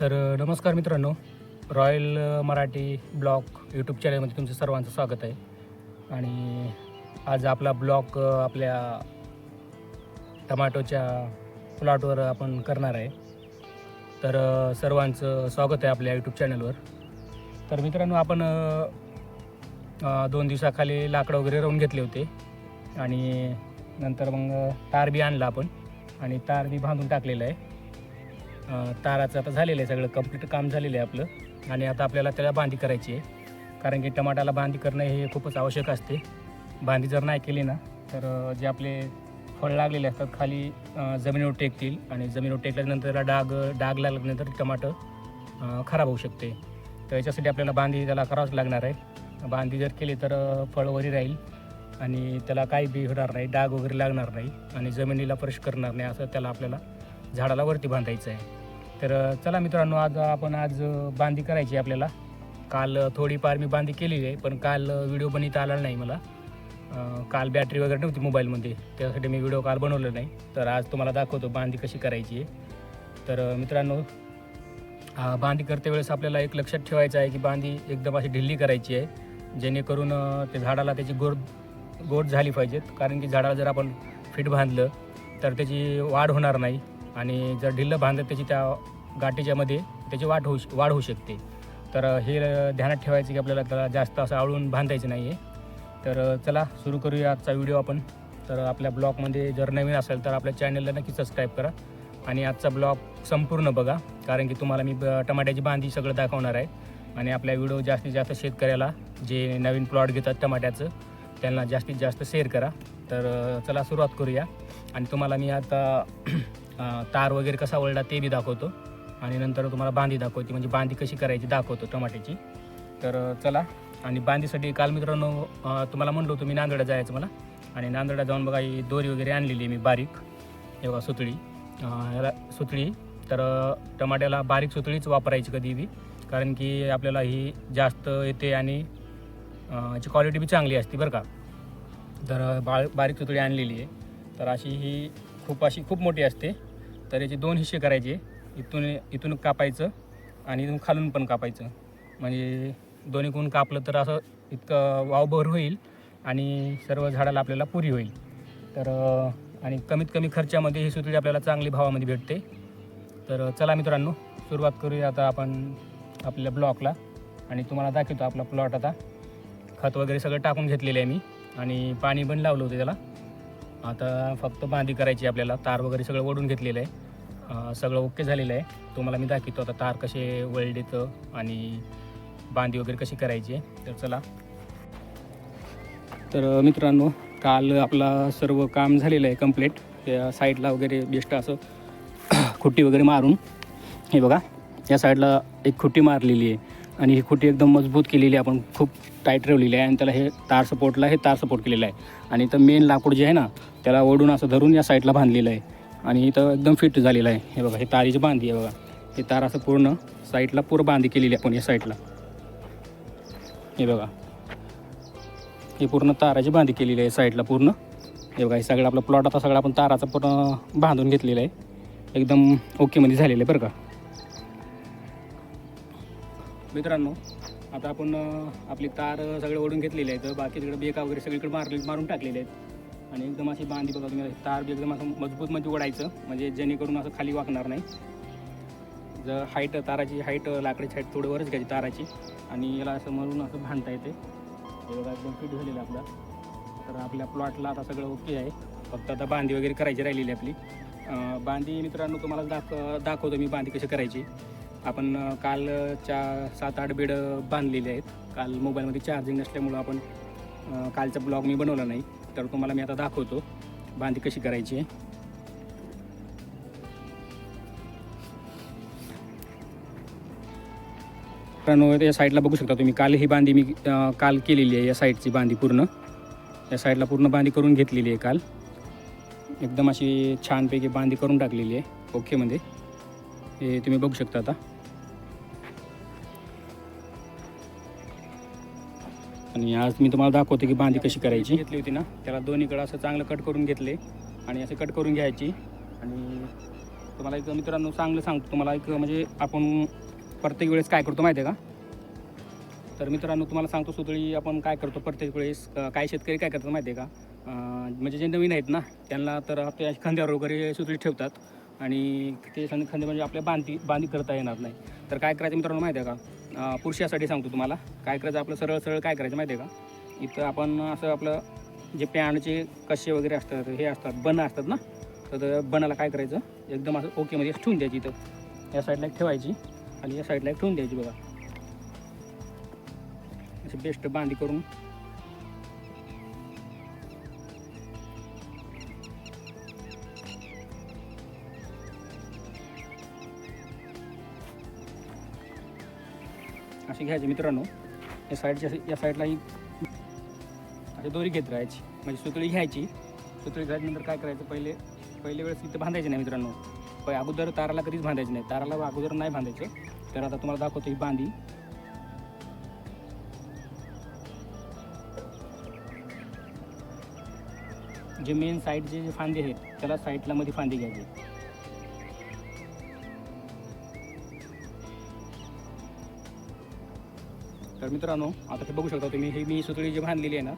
तर नमस्कार मित्रांनो. रॉयल मराठी ब्लॉग यूट्यूब चॅनलमध्ये तुमचं सर्वांचं स्वागत आहे. आणि आज आपला ब्लॉग आपल्या टमाटोच्या प्लॉटवर आपण करणार आहे. तर सर्वांचं स्वागत आहे आपल्या यूट्यूब चॅनलवर. तर मित्रांनो आपण दोन दिवसाखाली लाकडं वगैरे राहून घेतले होते. आणि नंतर मग तार बी आणला आपण. आणि तार बी बांधून टाकलेलं आहे. ताराचं आता झालेलं आहे सगळं कंप्लीट काम झालेलं आहे आपलं. आणि आता आपल्याला त्याला बांधी करायची आहे. कारण की टमाटाला बांधी करणं हे खूपच आवश्यक असते. बांधी जर नाही केली ना तर जे आपले फळ लागलेले असतात खाली जमिनीवर टेकतील. आणि जमिनीवर टेकल्यानंतर त्याला डाग डाग लागल्यानंतर टमाटर खराब होऊ शकते. तर याच्यासाठी आपल्याला बांधी त्याला करावंच लागणार आहे. बांधी जर केली तर फळ वरी राहील. आणि त्याला काही बी होणार नाही डाग वगैरे लागणार नाही. आणि जमिनीला फ्रेश करणार नाही असं त्याला आपल्याला झाडाला वरती बांधायचं आहे. तर चला मित्रांनो आज आपण आज बांधी करायची आहे आपल्याला. काल थोडीफार मी बांधी केलेली आहे पण काल व्हिडिओ बनवता आला नाही मला. काल बॅटरी वगैरे नव्हती मोबाईलमध्ये त्यासाठी मी व्हिडिओ काल बनवलं नाही. तर आज तुम्हाला दाखवतो बांधी कशी करायची आहे. तर मित्रांनो बांधी करते वेळेस आपल्याला एक लक्षात ठेवायचं आहे की बांधी एकदम अशी ढिल्ली करायची आहे. जेणेकरून ते झाडाला त्याची गोड गोड झाली पाहिजेत. कारण की झाडाला जर आपण फिट बांधलं तर त्याची वाढ होणार नाही. आणि जर ढिल्लं बांधलं त्याची त्या गाठीच्यामध्ये त्याची वाढ होऊ श- वाढ होऊ शकते. तर हे ध्यानात ठेवायचं की आपल्याला त्याला जास्त असं आवळून बांधायचं नाही आहे तर चला सुरू करूया आजचा व्हिडिओ आपण. तर आपल्या ब्लॉगमध्ये जर नवीन असेल तर आपल्या चॅनलला नक्की सबस्क्राईब करा. आणि आजचा ब्लॉग संपूर्ण बघा कारण की तुम्हाला मी ब- टमाट्याची बांधी सगळं दाखवणार आहे. आणि आपल्या व्हिडिओ जास्तीत जास्त शेतकऱ्याला जे नवीन प्लॉट घेतात टमाट्याचं त्यांना जास्तीत जास्त शेअर करा. तर चला सुरुवात करूया. आणि तुम्हाला मी आता तार वगैरे कसा वळला ते बी दाखवतो. आणि नंतर तुम्हाला बांधी दाखवते म्हणजे बांधी कशी करायची दाखवतो टमाट्याची. तर चला. आणि बांधीसाठी काल मित्रांनो तुम्हाला म्हणलो होतो मी नांदडा जायचं मला. आणि नांदडा जाऊन बघा ही दोरी वगैरे आणलेली आहे मी बारीक. हे बघा सुतळी. ह्याला सुतळी. तर टमाट्याला बारीक सुतळीच वापरायची कधी बी. कारण की आपल्याला ही जास्त येते आणि याची क्वालिटी बी चांगली असते बरं का. तर बा बारीक सुतळी आणलेली आहे. तर अशी ही खूप अशी खूप मोठी असते. तर याचे दोन हिस्से करायचे. इथून इथून कापायचं आणि इथून खालून पण कापायचं. म्हणजे दोन्हीकडून कापलं तर असं इतकं वावभर होईल आणि सर्व झाडाला आपल्याला पुरी होईल. तर आणि कमीत कमी खर्चामध्ये ही सुतळी आपल्याला चांगली भावामध्ये भेटते. तर चला मित्रांनो सुरुवात करूया आता आपण आपल्या ब्लॉकला. आणि तुम्हाला दाखवतो आपला प्लॉट आता. खत वगैरे सगळं टाकून घेतलेलं आहे मी. आणि पाणी पण लावलं होतं त्याला. आता फक्त बांधी करायची आहे आपल्याला. तार वगैरे सगळं ओढून घेतलेलं आहे. सगळं ओके झालेलं आहे. तुम्हाला मी दाखवतो आता तार कसे वळडेतं आणि बांधी वगैरे कशी करायची आहे. तर चला. तर मित्रांनो काल आपला सर्व काम झालेलं आहे कंप्लीट त्या साईडला वगैरे बेस्ट असं खुट्टी वगैरे मारून. हे बघा या साईडला एक खुट्टी मारलेली आहे. आणि ही खुटी एकदम मजबूत केलेली आहे. आपण खूप टाईट ठेवलेली आहे. आणि त्याला हे तार सपोर्टला हे तार सपोर्ट केलेलं आहे. आणि इथं मेन लाकूड जे आहे ना त्याला ओढून असं धरून या साईडला बांधलेलं आहे. आणि इथं एकदम फिट झालेलं आहे. हे बघा हे तारीची बांधी आहे बघा. हे तार असं पूर्ण साईडला पूर्ण बांधी केलेली आहे आपण या साईडला हे बघा. हे पूर्ण ताराची बांधी केलेली आहे साईडला पूर्ण. हे बघा हे सगळं आपला प्लॉट आता सगळं आपण ताराचा पूर्ण बांधून घेतलेला आहे. एकदम ओकेमध्ये झालेलं आहे बरं का. मित्रांनो आता आपण आपली तार सगळे ओढून घेतलेले आहेत. बाकी तिकडे बेका वगैरे सगळीकडे मारले मारून टाकलेले आहेत. आणि एकदम अशी बांधी बघा तुम्ही तार बी एकदम असं मजबूत मध्ये ओढायचं म्हणजे जेणेकरून असं खाली वाकणार नाही. जर हाईट ताराची हाईट लाकडाची हाईट थोडं वरच घ्यायची ताराची. आणि याला असं मरून असं बांधता येते. हे बघा एकदम फिट झालेलं आपला. तर आपल्या प्लॉटला आता सगळं ओके आहे. फक्त आता बांधी वगैरे करायची राहिलेली आपली. बांधी मित्रांनो तुम्हाला दाख दाखवतो मी बांधी कशी करायची. आपण कालच्या सात आठ बेड बांधलेले आहेत. काल मोबाईलमध्ये चार्जिंग नसल्यामुळं आपण कालचा ब्लॉग मी बनवला नाही. तर तुम्हाला मी आता दाखवतो बांधी कशी करायची आहे. मित्रांनो या साईडला बघू शकता तुम्ही काल ही बांधी मी काल केलेली आहे या साईडची बांधी पूर्ण. या साईडला पूर्ण बांधी करून घेतलेली आहे काल. एकदम अशी छानपैकी बांधी करून टाकलेली आहे. ओकेमध्ये म्हणजे. हे तुम्ही बघू शकता आता. आणि आज मी तुम्हाला दाखवतो की बांधी कशी करायची. घेतली होती ना त्याला दोन्हीकडं असं चांगलं कट करून घेतले आणि असे कट करून घ्यायची. आणि तुम्हाला एक मित्रांनो चांगलं सांगतो तुम्हाला एक म्हणजे आपण प्रत्येक वेळेस काय करतो माहिती आहे का? तर मित्रांनो तुम्हाला सांगतो सुतळी आपण काय करतो प्रत्येक वेळेस काय शेतकरी काय करतात माहिती आहे का म्हणजे जे नवीन आहेत ना त्यांना तर आपल्या खांद्यावर वगैरे सुतळी ठेवतात आणि ते खांदे म्हणजे आपल्या बांधी बांधी करता येणार नाही. तर काय करायचं मित्रांनो माहिती आहे का? पुरुषासाठी सांगतो तुम्हाला. काय करायचं आपलं सरळ सरळ काय करायचं माहिती आहे का? इथं आपण असं आपलं जे पॅनचे कसे वगैरे असतात हे असतात बन असतात ना? तर बनाला काय करायचं? एकदम असं ओकेमध्ये ठेवून द्यायची इथं. या साईडला एक ठेवायची आणि या साईडला एक ठेवून द्यायची बघा. अशी बेस्ट बांधी करून असे घ्यायचे मित्रांनो. या साईडच्या या साईडला ही अशी दोरी घेत राहायची. म्हणजे सुतळी घ्यायची. सुतळी घ्यायच्यानंतर काय करायचं? पहिले पहिले वेळेस इथं बांधायचे नाही मित्रांनो. पण अगोदर ताराला कधीच बांधायचे नाही. ताराला अगोदर नाही बांधायचं. तर आता तुम्हाला दाखवतो ही बांधी. जे मेन साईड जे फांदे आहेत त्याला साईडला मध्ये फांदी घ्यायची. तर मित्रांनो आता ते बघू शकता तुम्ही हे मी सुतळी जी बांधलेली आहे ना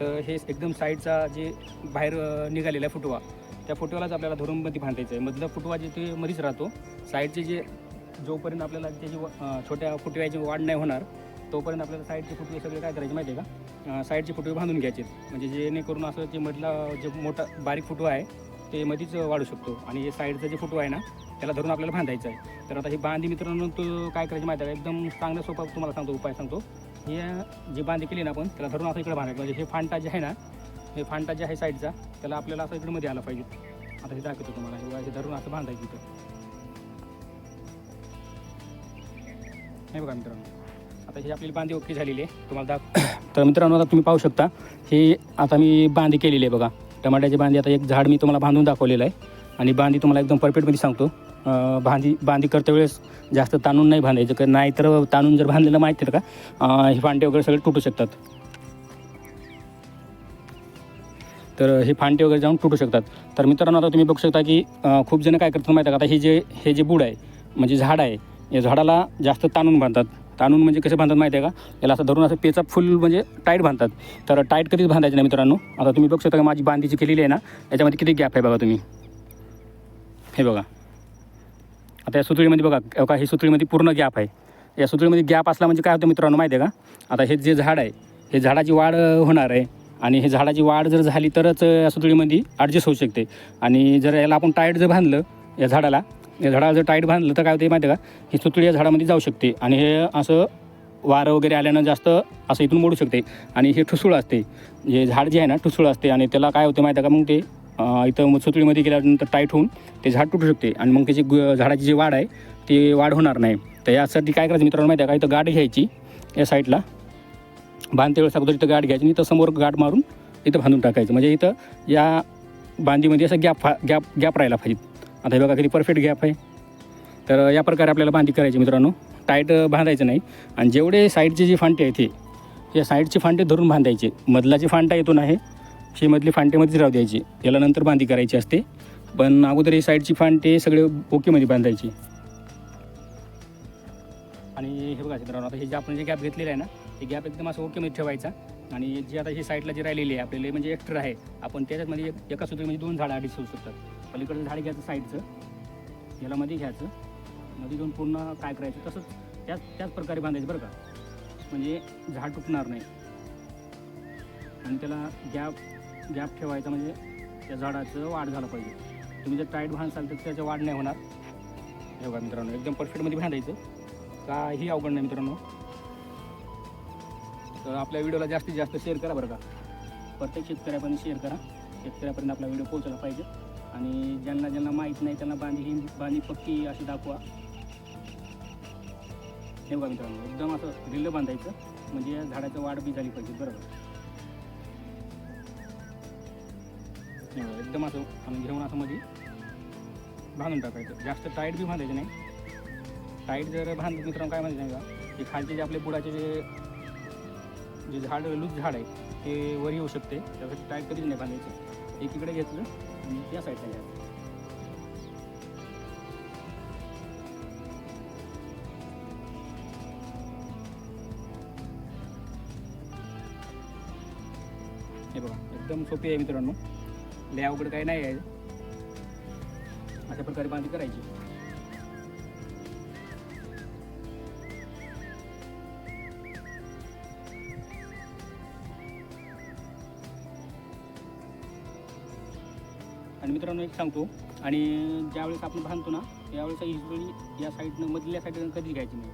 तर हे एकदम साईडचा जे बाहेर निघालेला आहे फुटवा त्या फुटव्यालाच आपल्याला धरून मध्ये बांधायचं आहे मधला फुटवा जे ते मध्येच राहतो साईडचे जे जोपर्यंत आपल्याला त्याची छोट्या फुटव्याची वाढ नाही होणार तोपर्यंत आपल्याला साईडचे फुटवे सगळे काय करायचे माहिती आहे का साईडचे फुटवे बांधून घ्यायचे म्हणजे जेणेकरून असं जे मधला जे मोठा बारीक फुटवा आहे ते मध्येच वाढू शकतो. आणि हे साईडचा जे फोटो आहे ना त्याला धरून आपल्याला बांधायचं आहे. तर आता ही बांधी मित्रांनो तो काय करायची माहिती आहे का? एकदम चांगला सोपा तुम्हाला सांगतो उपाय सांगतो. हे जे बांधी केली ना आपण त्याला धरून असं इकडे बांधायचं. म्हणजे हे फांटा जे आहे ना हे फांटा जे आहे साईडचा त्याला आपल्याला असं इकडे मध्ये आला पाहिजे. आता हे दाखवतो तुम्हाला. हे हे धरून असं बांधायचं इथं. नाही बघा मित्रांनो. आता ही आपली बांधी ओके झालेली आहे. तुम्हाला दाख तर मित्रांनो आता तुम्ही पाहू शकता हे आता मी बांधी केलेली आहे बघा. टमाट्याची बांधी आता एक झाड मी तुम्हाला बांधून दाखवलेलं आहे. आणि बांधी तुम्हाला एकदम परफेक्टमध्ये सांगतो. बांधी बांधी करते वेळेस जास्त ताणून नाही बांधायचं. कारण नाही तर ताणून जर बांधलेलं माहिती आहे का हे फांडे वगैरे सगळे तुटू शकतात. तर हे फांटे वगैरे जाऊन तुटू शकतात. तर मित्रांनो आता तुम्ही बघू शकता की खूप जण काय करतात माहिती आहे का? आता हे जे हे जे बुड आहे म्हणजे झाड आहे या झाडाला जास्त ताणून बांधतात. ताणून म्हणजे कसं बांधतात माहिती आहे का? याला असं धरून असं पेचा फुल म्हणजे टाईट बांधतात. तर टाईट कधीच बांधायचं नाही मित्रांनो. आता तुम्ही बघू शकता का माझी बांधीची केलेली आहे ना याच्यामध्ये किती गॅप आहे बघा तुम्ही. हे बघा. आता या सुतळीमध्ये बघा का ही सुतळीमध्ये पूर्ण गॅप आहे. या सुतळीमध्ये गॅप असला म्हणजे काय होतं मित्रांनो माहिती आहे का? आता हे जे झाड आहे हे झाडाची वाढ होणार आहे. आणि हे झाडाची वाढ जर झाली तरच या सुतळीमध्ये ॲडजस्ट होऊ शकते. आणि जर याला आपण टाईट जर बांधलं या झाडाला या झाडाला जर टाईट बांधलं तर काय होते माहिती आहे का? ही सुतळी या झाडामध्ये जाऊ शकते आणि हे असं वारं वगैरे आल्यानं जास्त असं इथून मोडू शकते आणि हे ठुसूळ असते. जे झाड जे आहे ना ठुसूळ असते आणि त्याला काय होते माहिती आहे का? मग ते इथं मग सुतळीमध्ये गेल्यानंतर टाईट होऊन ते झाड तुटू शकते आणि मग त्याची ग- झाडाची जी वाढ आहे ती वाढ होणार नाही. तर यासाठी काय करायचं मित्रांनो माहिती आहे का? इथं गाठ घ्यायची या साईडला. बांधते वेळेस अगोदर इथं गाठ घ्यायची आणि इथं समोर गाठ मारून इथं बांधून टाकायचं. म्हणजे इथं या बांधीमध्ये असं गॅप गॅप गॅप राहायला पाहिजे. आता हे बघा किती परफेक्ट गॅप आहे. तर या प्रकारे आपल्याला बांधी करायची मित्रांनो. टाईट बांधायचं नाही. आणि जेवढे साईडचे जे फांटे आहेत हे या साईडचे फांटे धरून बांधायचे. मधला जे फांटा येतो ना हे ही मधली फांटेमध्येच राहू द्यायची. याला नंतर बांधी करायची असते. पण अगोदर ही साईडची फांटे सगळे ओकेमध्ये बांधायची. आणि हे बघा मित्रांनो आता हे जे आपण जे गॅप घेतलेलं आहे ना ते गॅप एकदम असं ओकेमध्ये ठेवायचा. आणि जी आता ही साईडला जी राहिलेली आहे आपल्याला म्हणजे एक्स्ट्रा आहे आपण त्याच्यामध्ये म्हणजे एक- एका म्हणजे दोन झाडं अडीच होऊ शकतात. पलीकडचं झाड घ्यायचं साईडचं याला मध्ये घ्यायचं. मध्ये घेऊन पूर्ण काय करायचं तसंच त्याच त्याच प्रकारे बांधायचं बरं का. म्हणजे झाड तुटणार नाही. आणि त्याला गॅप गॅप ठेवायचा म्हणजे त्या झाडाचं वाढ झालं पाहिजे. तुम्ही जर टाईट बांधसाल तर त्याचं वाढ नाही होणार. हे बघा मित्रांनो एकदम परफेक्टमध्ये बांधायचं. काही अवघड नाही मित्रांनो. तर आपल्या व्हिडिओला जास्तीत जास्त शेअर करा बरं का. प्रत्येक शेतकऱ्यापर्यंत शेअर करा. शेतकऱ्यापर्यंत आपला व्हिडिओ पोहोचला पाहिजे. आणि ज्यांना ज्यांना माहीत नाही त्यांना बांधी ही बांधी पक्की अशी दाखवा. हे बघा मित्रांनो एकदम असं रिल्लं बांधायचं म्हणजे या झाडाचं वाढ बी झाली पाहिजे बरोबर. एकदम असं आणि घेऊन असं मध्ये बांधून टाकायचं. जास्त टाईट बी बांधायचं नाही. टाईट जर बांधलं मित्रांनो काय माहिती नाही का? ते खालचे जे आपले बुडाचे जे जे झाड लूज झाड आहे ते वर येऊ शकते. त्यासाठी टाईट कधीच नाही बांधायचं. एकीकडे घेतलं त्या हे बघा एकदम सोपी आहे मित्रांनो लेआउट काही नाही आहे अशा प्रकारे बांधणी करायची आणि मित्रांनो एक सांगतो. आणि ज्यावेळेस आपण बांधतो ना त्यावेळेस ही या साईडनं मधल्या साईडनं कधी घ्यायची नाही.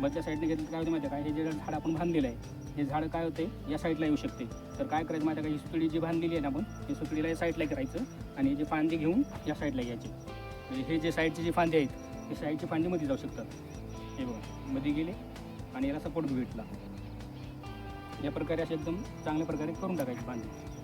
मधल्या साईडनं घेतलं काय होतं माहिती आहे का? हे जे झाड आपण बांधलेलं आहे हे झाड काय होते या साईडला येऊ शकते. तर काय करायचं माहिती आहे का? ही सुतळी जी बांधलेली आहे ना आपण ही सुतळीला या साईडला करायचं आणि जे फांदे घेऊन या साईडला घ्यायचे. म्हणजे हे जे साईडचे जे फांदे आहेत हे साईडचे फांदे मध्ये जाऊ शकतात. हे बघा मध्ये गेले आणि याला सपोर्ट भेटला. या प्रकारे असे एकदम चांगल्या प्रकारे करून टाकायचे फांदे.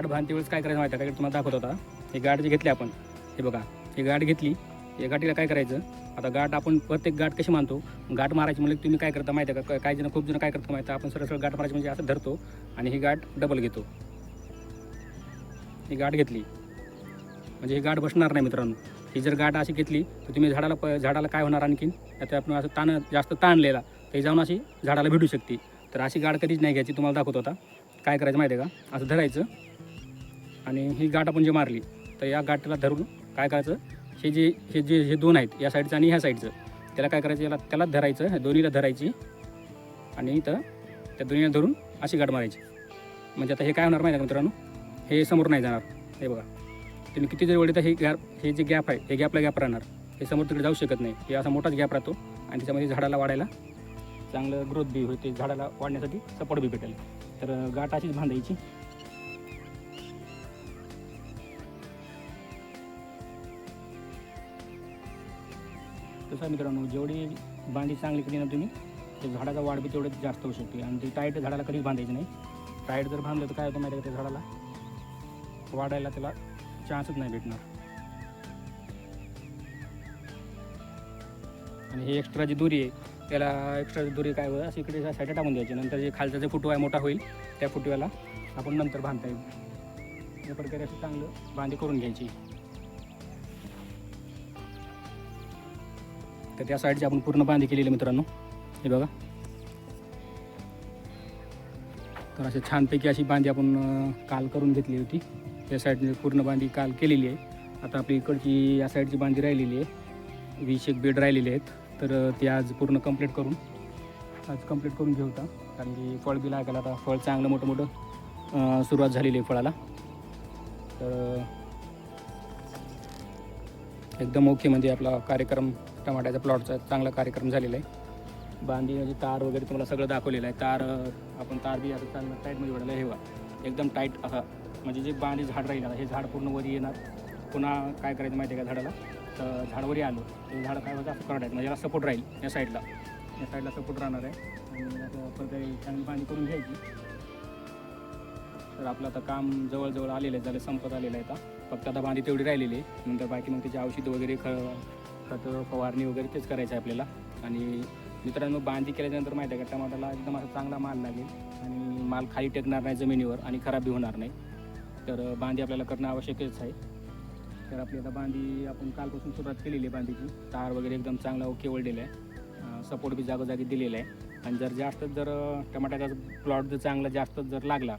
गाठ बांधते वेळेस काय करायचं माहिती आहे का? तुम्हाला दाखवत होता. हे गाठ जे घेतली आपण हे बघा ही गाठ घेतली या गाठीला काय करायचं? आता गाठ आपण प्रत्येक गाठ कशी मानतो गाठ मारायची म्हणजे तुम्ही काय करता माहिती आहे का? काही जण खूप जण काय करता माहिती आपण सरळ सरळ गाठ मारायची म्हणजे असं धरतो आणि ही गाठ डबल घेतो. ही गाठ घेतली. म्हणजे ही गाठ बसणार नाही मित्रांनो. ही जर गाठ अशी घेतली तर तुम्ही झाडाला प झाडाला काय होणार आणखीन? त्यात आपण असं ताण जास्त ताणलेला ते जाऊन अशी झाडाला भेटू शकते. तर अशी गाठ कधीच नाही घ्यायची तुम्हाला दाखवत होता. काय करायचं माहिती आहे का? असं धरायचं. आणि ही गाठ आपण जे मारली तर या गाठला धरून काय करायचं? हे जे हे जे हे दोन आहेत या साईडचं आणि ह्या साईडचं त्याला काय करायचं? याला त्यालाच धरायचं ह्या दोन्हीला धरायची आणि इथं त्या दोन्हीला धरून अशी गाठ मारायची. म्हणजे आता हे काय होणार माहिती आहे का मित्रांनो? हे समोर नाही जाणार. हे बघा. तुम्ही किती जरी वळले तर हे गॅप हे जे गॅप आहे हे गॅपला गॅप राहणार. हे समोर तिकडे जाऊ शकत नाही. हे असा मोठाच गॅप राहतो आणि त्याच्यामध्ये झाडाला वाढायला चांगलं ग्रोथ बी होते झाडाला वाढण्यासाठी सपोर्ट बी भेटेल. तर गाठ अशीच बांधायची. तसं आहे मित्रांनो जेवढी बांधी चांगली केली ना तुम्ही ते झाडाचा वाढ बी तेवढं जास्त होऊ शकते. आणि ती टाईट झाडाला कधीच बांधायची नाही. टाईट जर बांधलं तर काय होतं माहिती का त्या झाडाला? वाढायला त्याला चान्सच नाही भेटणार. आणि ही एक्स्ट्रा जी दुरी आहे त्याला एक्स्ट्रा जी दुरी काय होईल अशी इकडे साईडला टाकून द्यायची. नंतर जे खालचा जे फुटवा आहे मोठा होईल त्या फुटव्याला आपण नंतर बांधता येईल. या प्रकारे असं चांगलं बांधी करून घ्यायची. तर त्या साईडची आपण पूर्ण बांधी केलेली मित्रांनो. हे बघा. तर अशा छानपैकी अशी बांधी आपण काल करून घेतली होती. त्या साईडने पूर्ण बांधी काल केलेली आहे. आता आपली इकडची या साईडची बांधी राहिलेली आहे. वीस एक बेड राहिलेले आहेत. तर ते ती आज पूर्ण कंप्लीट करून आज कंप्लीट करून घेऊ होता कारण की फळ बी लागायला आता. फळ चांगलं मोठं मोठं सुरुवात झालेली आहे फळाला. तर एकदम ओके म्हणजे आपला कार्यक्रम टमाट्याचा प्लॉटचा चांगला कार्यक्रम झालेला आहे. बांधी म्हणजे तार वगैरे तुम्हाला सगळं दाखवलेलं आहे. तार आपण तार बी असं चांगलं टाईटमध्ये वडलं हे बघा. एकदम टाईट असा म्हणजे जे बांधी झाड राहील आता हे झाड पूर्ण वरी येणार. पुन्हा काय करायचं माहिती आहे का झाडाला? तर झाडवरी आलो. ते झाड काय होतं? असं करत आहे म्हणजे याला सपोर्ट राहील या साईडला या साईडला सपोर्ट राहणार आहे. आणि आता प्रकारे चांगली बांधी करून घ्यायची. तर आपलं आता काम जवळजवळ आलेलं आहे. झालं संपत आलेलं आहे आता. फक्त आता बांधी तेवढी राहिलेली आहे. नंतर बाकी मग त्याची औषधं वगैरे ख खतं फवारणी वगैरे तेच करायचं आहे आपल्याला. आणि मित्रांनो बांधी केल्यानंतर माहिती आहे का टमाटाला एकदम असा चांगला माल लागेल. आणि माल खाली टेकणार नाही जमिनीवर आणि खराबबी होणार नाही. तर बांधी आपल्याला करणं आवश्यकच आहे. तर आपली आता बांधी आपण कालपासून सुरुवात केलेली आहे बांधीची. तार वगैरे एकदम चांगला ओके वळलेला आहे. सपोर्ट बी जागोजागी दिलेला आहे. आणि जर जास्त जर टमाट्याचा प्लॉट जर चांगला जास्त जर लागला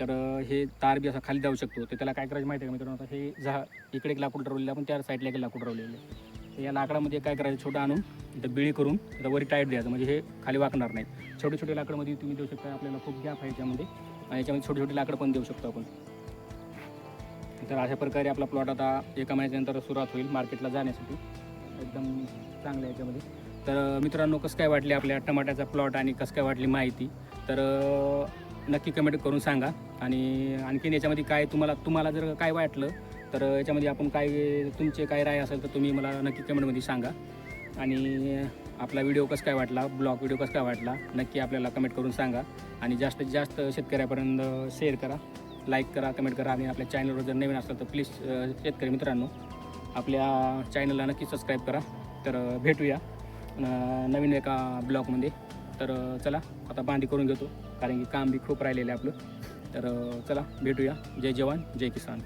तर हे तार बी असा खाली जाऊ शकतो. तर त्याला काय करायचं माहिती आहे का मित्रांनो आता हे झा इकडे एक लाकूड रवलेलं आपण त्या साईडला एक लाकूड रवलेलं आहे. तर या लाकडामध्ये काय करायचं छोटं आणून इथं बिळी करून इथं वरी टाईट द्यायचं म्हणजे हे खाली वाकणार नाही छोटे छोटे लाकडामध्ये तुम्ही देऊ शकता आपल्याला खूप गॅप आहे याच्यामध्ये. आणि याच्यामध्ये छोटे छोटे लाकडं पण देऊ शकतो आपण. तर अशा प्रकारे आपला प्लॉट आता एका महिन्यानंतर सुरुवात होईल मार्केटला जाण्यासाठी. एकदम चांगल्या याच्यामध्ये. तर मित्रांनो कसं काय वाटली आपल्या टमाट्याचा प्लॉट आणि कसं काय वाटली माहिती? तर नक्की कमेंट करून सांगा. आणि आणखीन याच्यामध्ये काय तुम्हाला तुम्हाला जर काय वाटलं तर याच्यामध्ये आपण काय तुमचे काय राय असेल तर तुम्ही मला नक्की कमेंटमध्ये सांगा. आणि आपला व्हिडिओ कसं काय वाटला ब्लॉग व्हिडिओ कसं काय वाटला नक्की आपल्याला कमेंट करून सांगा. आणि जास्तीत जास्त शेतकऱ्यापर्यंत शेअर करा लाईक करा कमेंट करा. आणि आपल्या चॅनलवर जर नवीन असलं तर प्लीज शेतकरी मित्रांनो आपल्या चॅनलला नक्की सबस्क्राईब करा. तर भेटूया नवीन एका ब्लॉगमध्ये. तर चला आता बांधी करून घेतो. कारण की काम बी खूप राहिलेलं आहे आपलं. तर चला भेटूया. जय जवान जय किसान.